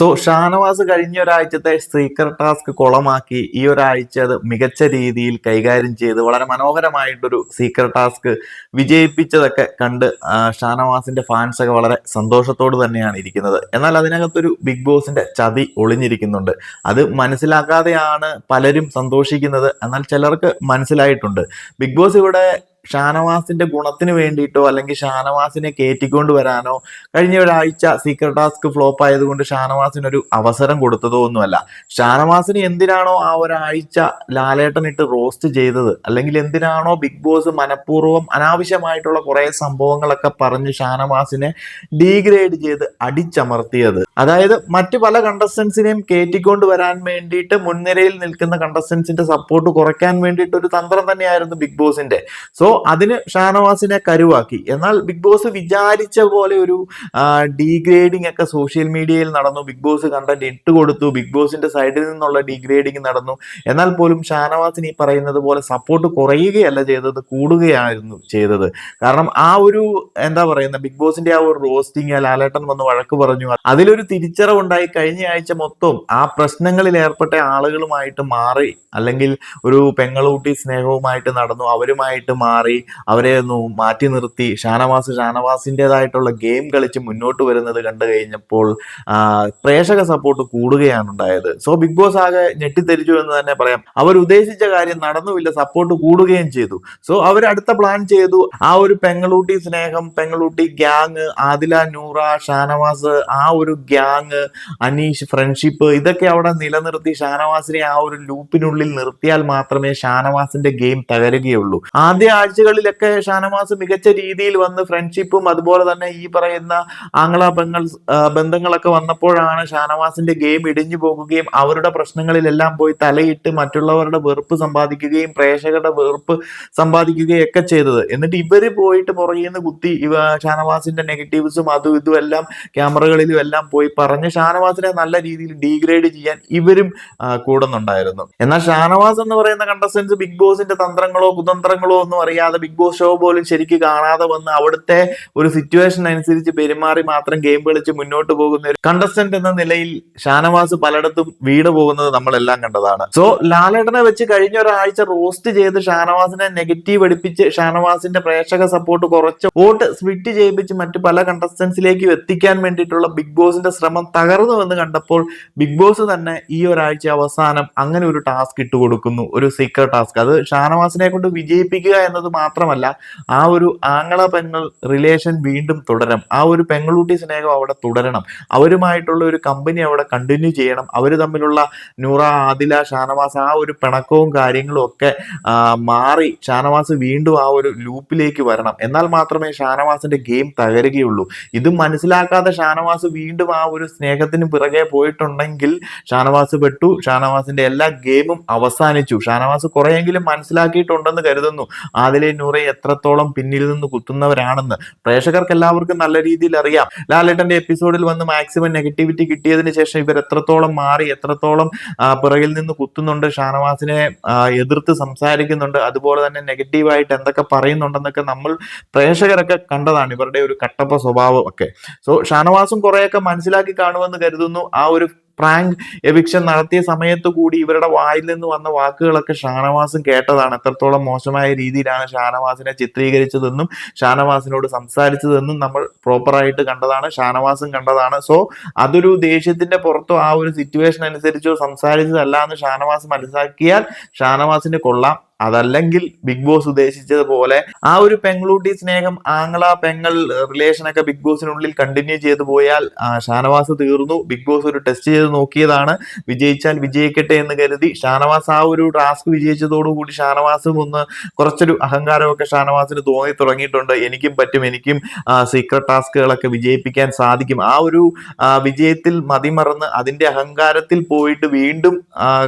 So Shanavas കഴിഞ്ഞ ഒരാഴ്ചത്തെ secret task കുളമാക്കി. ഈ ഒരാഴ്ച അത് മികച്ച രീതിയിൽ കൈകാര്യം ചെയ്ത് വളരെ മനോഹരമായിട്ടൊരു സീക്രട്ട് ടാസ്ക് വിജയിപ്പിച്ചതൊക്കെ കണ്ട് ഷാനവാസിന്റെ ഫാൻസ് ഒക്കെ വളരെ സന്തോഷത്തോട് തന്നെയാണ് ഇരിക്കുന്നത്. എന്നാൽ അതിനകത്തൊരു ബിഗ് ബോസിന്റെ ചതി ഒളിഞ്ഞിരിക്കുന്നുണ്ട്. അത് മനസ്സിലാക്കാതെയാണ് പലരും സന്തോഷിക്കുന്നത്. എന്നാൽ ചിലർക്ക് മനസ്സിലായിട്ടുണ്ട്. ബിഗ് ബോസ് ഇവിടെ ഷാനവാസിന്റെ ഗുണത്തിന് വേണ്ടിയിട്ടോ അല്ലെങ്കിൽ ഷാനവാസിനെ കയറ്റിക്കൊണ്ട് വരാനോ കഴിഞ്ഞ ഒരാഴ്ച സീക്രട്ട് ടാസ്ക് ഫ്ലോപ്പ് ആയതുകൊണ്ട് ഷാനവാസിന് ഒരു അവസരം കൊടുത്തതോ ഒന്നുമല്ല. ഷാനവാസിന് എന്തിനാണോ ആ ഒരാഴ്ച ലാലേട്ടൻ ഇട്ട് റോസ്റ്റ് ചെയ്തത്? അല്ലെങ്കിൽ എന്തിനാണോ ബിഗ് ബോസ് മനഃപൂർവം അനാവശ്യമായിട്ടുള്ള കുറെ സംഭവങ്ങളൊക്കെ പറഞ്ഞ് ഷാനവാസിനെ ഡീഗ്രേഡ് ചെയ്ത് അടിച്ചമർത്തിയത്. അതായത് മറ്റ് പല കണ്ടസ്റ്റൻസിനെയും കയറ്റിക്കൊണ്ട് വരാൻ വേണ്ടിയിട്ട് മുൻനിരയിൽ നിൽക്കുന്ന കണ്ടസ്റ്റൻസിന്റെ സപ്പോർട്ട് കുറയ്ക്കാൻ വേണ്ടിയിട്ട് ഒരു തന്ത്രം തന്നെയായിരുന്നു ബിഗ് ബോസിന്റെ സോ അതിന് ഷാനവാസിനെ കരുവാക്കി. എന്നാൽ ബിഗ് ബോസ് വിചാരിച്ച പോലെ ഒരു ഡീഗ്രേഡിംഗ് ഒക്കെ സോഷ്യൽ മീഡിയയിൽ നടന്നു. ബിഗ് ബോസ് കണ്ടന്റ് ഇട്ട് കൊടുത്തു. ബിഗ് ബോസിന്റെ സൈഡിൽ നിന്നുള്ള ഡീഗ്രേഡിംഗ് നടന്നു. എന്നാൽ പോലും ഷാനവാസിന് ഈ പറയുന്നത് പോലെ സപ്പോർട്ട് കുറയുകയല്ല ചെയ്തത് കൂടുകയായിരുന്നു ചെയ്തത്. കാരണം ആ ഒരു എന്താ പറയുന്ന ബിഗ് ബോസിന്റെ ആ ഒരു റോസ്റ്റിംഗ് ലാലേട്ടൻ വന്ന് വഴക്ക് പറഞ്ഞു. അതിലൊരു തിരിച്ചറിവുണ്ടായി കഴിഞ്ഞ ആഴ്ച മൊത്തം ആ പ്രശ്നങ്ങളിൽ ഏർപ്പെട്ട ആളുകളുമായിട്ട് മാറി അല്ലെങ്കിൽ ഒരു പെങ്ങളൂട്ടി സ്നേഹവുമായിട്ട് നടന്നു. അവരുമായിട്ട് മാറി. അവരെ ഒന്ന് മാറ്റി നിർത്തി. ഷാനവാസ് ഷാനവാസിന്റെതായിട്ടുള്ള ഗെയിം കളിച്ച് മുന്നോട്ട് വരുന്നത് കണ്ടു കഴിഞ്ഞപ്പോൾ പ്രേക്ഷക സപ്പോർട്ട് കൂടുകയാണ് ഉണ്ടായത് സോ ബിഗ് ബോസ് ആകെ ഞെട്ടിത്തെരിച്ചു എന്ന് തന്നെ പറയാം. അവർ ഉദ്ദേശിച്ച കാര്യം നടന്നുമില്ല സപ്പോർട്ട് കൂടുകയും ചെയ്തു. സോ അവർ അടുത്ത പ്ലാൻ ചെയ്തു. ആ ഒരു പെങ്ങളൂട്ടി സ്നേഹം പെങ്ങളൂട്ടി ഗ്യാങ് ആദില നൂറ ഷാനവാസ് ആ ഒരു ഗ്യാങ് അനീഷ് ഫ്രണ്ട്ഷിപ്പ് ഇതൊക്കെ അവിടെ നിലനിർത്തി ഷാനവാസിനെ ആ ഒരു ലൂപ്പിനുള്ളിൽ നിർത്തിയാൽ മാത്രമേ ഷാനവാസിന്റെ ഗെയിം തകരുകയുള്ളൂ. ആദ്യ ആഴ്ചകളിലൊക്കെ ഷാനവാസ് മികച്ച രീതിയിൽ വന്ന് ഫ്രണ്ട്ഷിപ്പും അതുപോലെ തന്നെ ഈ പറയുന്ന ആംഗ്ല ബംഗൾ ബന്ധങ്ങളൊക്കെ വന്നപ്പോഴാണ് ഷാനവാസിന്റെ ഗെയിം ഇടിഞ്ഞു പോകുകയും അവരുടെ പ്രശ്നങ്ങളിലെല്ലാം പോയി തലയിട്ട് മറ്റുള്ളവരുടെ വെറുപ്പ് സമ്പാദിക്കുകയും പ്രേക്ഷകരുടെ വെറുപ്പ് സമ്പാദിക്കുകയും ഒക്കെ ചെയ്തത്. എന്നിട്ട് ഇവർ പോയിട്ട് പുറകിൽ നിന്ന് കുത്തി ഷാനവാസിന്റെ നെഗറ്റീവ്സും അതും ഇതും എല്ലാം ക്യാമറകളിലും എല്ലാം പോയി പറഞ്ഞ് ഷാനവാസിനെ നല്ല രീതിയിൽ ഡീഗ്രേഡ് ചെയ്യാൻ ഇവരും കൂടുന്നുണ്ടായിരുന്നു. എന്നാൽ ഷാനവാസ് എന്ന് പറയുന്ന കണ്ടസ്റ്റൻസ് ബിഗ് ബോസിന്റെ തന്ത്രങ്ങളോ കുതന്ത്രങ്ങളോ ഒന്നും അറിയാതെ ബിഗ് ബോസ് ഷോ പോലും ശരിക്ക് കാണാതെ വന്ന് അവിടുത്തെ ഒരു സിറ്റുവേഷൻ അനുസരിച്ച് പെരുമാറി മാത്രം ഗെയിം കളിച്ച് മുന്നോട്ട് പോകുന്ന ഒരു കണ്ടസ്റ്റന്റ് എന്ന നിലയിൽ ഷാനവാസ് പലയിടത്തും വീട് പോകുന്നത് നമ്മളെല്ലാം കണ്ടതാണ്. സോ ലാലേട്ടനെ വെച്ച് കഴിഞ്ഞ ഒരാഴ്ച റോസ്റ്റ് ചെയ്ത് ഷാനവാസിനെ നെഗറ്റീവ് എടുപ്പിച്ച് ഷാനവാസിന്റെ പ്രേക്ഷക സപ്പോർട്ട് കുറച്ച് വോട്ട് സ്വിറ്റ് ചെയ്യിപ്പിച്ച് മറ്റു പല കണ്ടസ്റ്റൻസിലേക്കും എത്തിക്കാൻ വേണ്ടിയിട്ടുള്ള ബിഗ് ബോസിന്റെ ശ്രമം തകർന്നു എന്ന് കണ്ടപ്പോൾ ബിഗ് ബോസ് തന്നെ ഈ ഒരാഴ്ച അവസാനം അങ്ങനെ ഒരു ടാസ്ക് ഇട്ട് കൊടുക്കുന്നു. ഒരു സീക്രട്ട് ടാസ്ക് അത് ഷാനവാസിനെ കൊണ്ട് വിജയിപ്പിക്കുക എന്നത് മാത്രമല്ല ആ ഒരു ആങ്ങള പെങ്ങൾ റിലേഷൻ വീണ്ടും തുടരണം. ആ ഒരു പെങ്ങളൂട്ടി സ്നേഹം അവിടെ തുടരണം. അവരുമായിട്ടുള്ള ഒരു കമ്പനി അവിടെ കണ്ടിന്യൂ ചെയ്യണം. അവർ തമ്മിലുള്ള നൂറ ആദില ഷാനവാസ് ആ ഒരു പിണക്കവും കാര്യങ്ങളും ഒക്കെ മാറി ഷാനവാസ് വീണ്ടും ആ ഒരു ലൂപ്പിലേക്ക് വരണം. എന്നാൽ മാത്രമേ ഷാനവാസിന്റെ ഗെയിം തകരുകയുള്ളൂ. ഇത് മനസ്സിലാക്കാതെ ഷാനവാസ് വീണ്ടും ആ ഒരു സ്നേഹത്തിന് പിറകെ പോയിട്ടുണ്ടെങ്കിൽ ഷാനവാസ് പെട്ടു. ഷാനവാസിന്റെ എല്ലാ ഗെയിമും അവസാനിച്ചു. ഷാനവാസ് കുറെയെങ്കിലും മനസ്സിലാക്കിയിട്ടുണ്ടെന്ന് കരുതുന്നു. ആദിലെ നൂറെ എത്രത്തോളം പിന്നിൽ നിന്ന് കുത്തുന്നവരാണെന്ന് പ്രേക്ഷകർക്ക് എല്ലാവർക്കും നല്ല രീതിയിൽ അറിയാം. ലാലേട്ടന്റെ എപ്പിസോഡിൽ വന്ന് മാക്സിമം നെഗറ്റിവിറ്റി കിട്ടിയതിന് ശേഷം ഇവർ എത്രത്തോളം മാറി എത്രത്തോളം പിറകിൽ നിന്ന് കുത്തുന്നുണ്ട് ഷാനവാസിനെ എതിർത്ത് സംസാരിക്കുന്നുണ്ട് അതുപോലെ തന്നെ നെഗറ്റീവായിട്ട് എന്തൊക്കെ പറയുന്നുണ്ടെന്നൊക്കെ നമ്മൾ പ്രേക്ഷകരൊക്കെ കണ്ടതാണ് ഇവരുടെ ഒരു കട്ടപ്പ സ്വഭാവം ഒക്കെ സോ ഷാനവാസും കുറെയൊക്കെ മനസ്സിലാക്കി കാണുമെന്ന് കരുതുന്നു. ആ ഒരു പ്രാങ്ക് എവിക്ഷൻ നടത്തിയ സമയത്ത് കൂടി ഇവരുടെ വായിൽ നിന്ന് വന്ന വാക്കുകളൊക്കെ ഷാനവാസും കേട്ടതാണ്. എത്രത്തോളം മോശമായ രീതിയിലാണ് ഷാനവാസിനെ ചിത്രീകരിച്ചതെന്നും ഷാനവാസിനോട് സംസാരിച്ചതെന്നും നമ്മൾ പ്രോപ്പറായിട്ട് കണ്ടതാണ് ഷാനവാസും കണ്ടതാണ്. സോ അതൊരു ദേഷ്യത്തിന്റെ പുറത്തോ ആ ഒരു സിറ്റുവേഷൻ അനുസരിച്ചോ സംസാരിച്ചതല്ല എന്ന് ഷാനവാസ് മനസ്സിലാക്കിയാൽ ഷാനവാസിന് കൊള്ളാം. അതല്ലെങ്കിൽ ബിഗ് ബോസ് ഉദ്ദേശിച്ചതുപോലെ ആ ഒരു പെങ്ങളൂട്ടി സ്നേഹം ആങ്ങള പെങ്ങൾ റിലേഷൻ ഒക്കെ ബിഗ് ബോസിനുള്ളിൽ കണ്ടിന്യൂ ചെയ്തു പോയാൽ ഷാനവാസ് തീർന്നു. ബിഗ് ബോസ് ഒരു ടെസ്റ്റ് ചെയ്ത് നോക്കിയതാണ്. വിജയിച്ചാൽ വിജയിക്കട്ടെ എന്ന് കരുതി ഷാനവാസ് ആ ഒരു ടാസ്ക് വിജയിച്ചതോടുകൂടി ഷാനവാസും ഒന്ന് കുറച്ചൊരു അഹങ്കാരമൊക്കെ ഷാനവാസിന് തോന്നി തുടങ്ങിയിട്ടുണ്ട്. എനിക്കും പറ്റും എനിക്കും സീക്രട്ട് ടാസ്കുകളൊക്കെ വിജയിപ്പിക്കാൻ സാധിക്കും. ആ ഒരു വിജയത്തിൽ മതിമറന്ന് അതിന്റെ അഹങ്കാരത്തിൽ പോയിട്ട് വീണ്ടും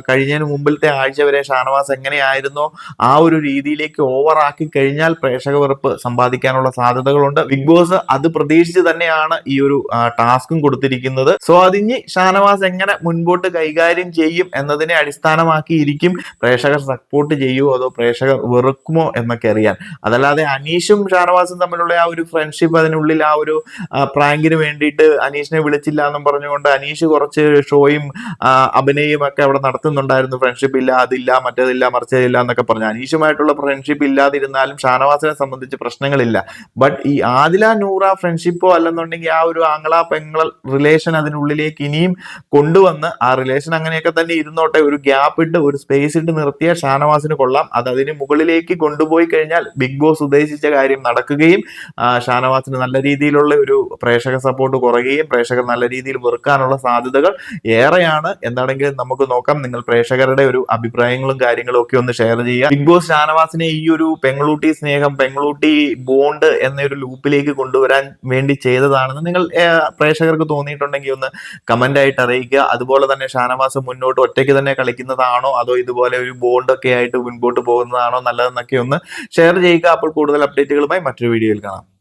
കഴിഞ്ഞതിന് മുമ്പിലത്തെ ആഴ്ച വരെ ഷാനവാസ് എങ്ങനെയായിരുന്നോ? ആ ഒരു രീതിയിലേക്ക് ഓവറാക്കി കഴിഞ്ഞാൽ പ്രേക്ഷക വെറുപ്പ് സമ്പാദിക്കാനുള്ള സാധ്യതകളുണ്ട്. ബിഗ് ബോസ് അത് പ്രതീക്ഷിച്ച് തന്നെയാണ് ഈ ഒരു ടാസ്കും കൊടുത്തിരിക്കുന്നത്. സോ അതിഞ്ഞ് ഷാനവാസ് എങ്ങനെ മുൻപോട്ട് കൈകാര്യം ചെയ്യും എന്നതിനെ അടിസ്ഥാനമാക്കിയിരിക്കും പ്രേക്ഷകർ സപ്പോർട്ട് ചെയ്യുമോ അതോ പ്രേക്ഷകർ വെറുക്കുമോ എന്നൊക്കെ അറിയാൻ. അതല്ലാതെ അനീഷും ഷാനവാസും തമ്മിലുള്ള ആ ഒരു ഫ്രണ്ട്ഷിപ്പ് അതിനുള്ളിൽ ആ ഒരു പ്രാങ്കിന് വേണ്ടിയിട്ട് അനീഷിനെ വിളിച്ചില്ല എന്നും പറഞ്ഞുകൊണ്ട് അനീഷ് കുറച്ച് ഷോയും അഭിനയും ഒക്കെ അവിടെ നടത്തുന്നുണ്ടായിരുന്നു. ഫ്രണ്ട്ഷിപ്പ് ഇല്ല അതില്ല മറ്റേതില്ല മറിച്ചതില്ല എന്നൊക്കെ പറഞ്ഞു അനീഷുമായിട്ടുള്ള ഫ്രണ്ട്ഷിപ്പ് ഇല്ലാതിരുന്നാലും ഷാനവാസിനെ സംബന്ധിച്ച് പ്രശ്നങ്ങളില്ല. ബട്ട് ഈ ആദില നൂറ ഫ്രണ്ട്ഷിപ്പോ അല്ലെന്നുണ്ടെങ്കിൽ ആ ഒരു ആംഗ്ല പെങ്ങൾ റിലേഷൻ അതിനുള്ളിലേക്ക് ഇനിയും കൊണ്ടുവന്ന് ആ റിലേഷൻ അങ്ങനെയൊക്കെ തന്നെ ഇരുന്നോട്ടെ ഒരു ഗ്യാപ്പ് ഇട്ട് ഒരു സ്പേസ് ഇട്ട് നിർത്തിയ ഷാനവാസിന് കൊള്ളാം. അത് അതിന് മുകളിലേക്ക് കൊണ്ടുപോയി കഴിഞ്ഞാൽ ബിഗ് ബോസ് ഉദ്ദേശിച്ച കാര്യം നടക്കുകയും ഷാനവാസിന് നല്ല രീതിയിലുള്ള ഒരു പ്രേക്ഷക സപ്പോർട്ട് കുറയുകയും പ്രേക്ഷകർ നല്ല രീതിയിൽ വെറുക്കാനുള്ള സാധ്യതകൾ ഏറെയാണ്. എന്താണെങ്കിലും നമുക്ക് നോക്കാം. നിങ്ങൾ പ്രേക്ഷകരുടെ ഒരു അഭിപ്രായങ്ങളും കാര്യങ്ങളും ഒക്കെ ഒന്ന് ഷെയർ ചെയ്യുക. ബിഗ് ബോസ് ഷാനവാസിനെ ഈ ഒരു പെങ്ങളൂട്ടി സ്നേഹം പെങ്ങളൂട്ടി ബോണ്ട് എന്നൊരു ലൂപ്പിലേക്ക് കൊണ്ടുവരാൻ വേണ്ടി ചെയ്തതാണെന്ന് നിങ്ങൾ പ്രേക്ഷകർക്ക് തോന്നിയിട്ടുണ്ടെങ്കിൽ ഒന്ന് കമന്റ് ആയിട്ട് അറിയിക്കുക. അതുപോലെ തന്നെ ഷാനവാസ് മുന്നോട്ട് ഒറ്റയ്ക്ക് തന്നെ കളിക്കുന്നതാണോ? അതോ ഇതുപോലെ ഒരു ബോണ്ട് ഒക്കെ ആയിട്ട് മുൻപോട്ട് പോകുന്നതാണോ? നല്ലതെന്നൊക്കെ ഒന്ന് ഷെയർ ചെയ്യുക. അപ്പോൾ കൂടുതൽ അപ്ഡേറ്റുകളുമായി മറ്റൊരു വീഡിയോയിൽ കാണാം.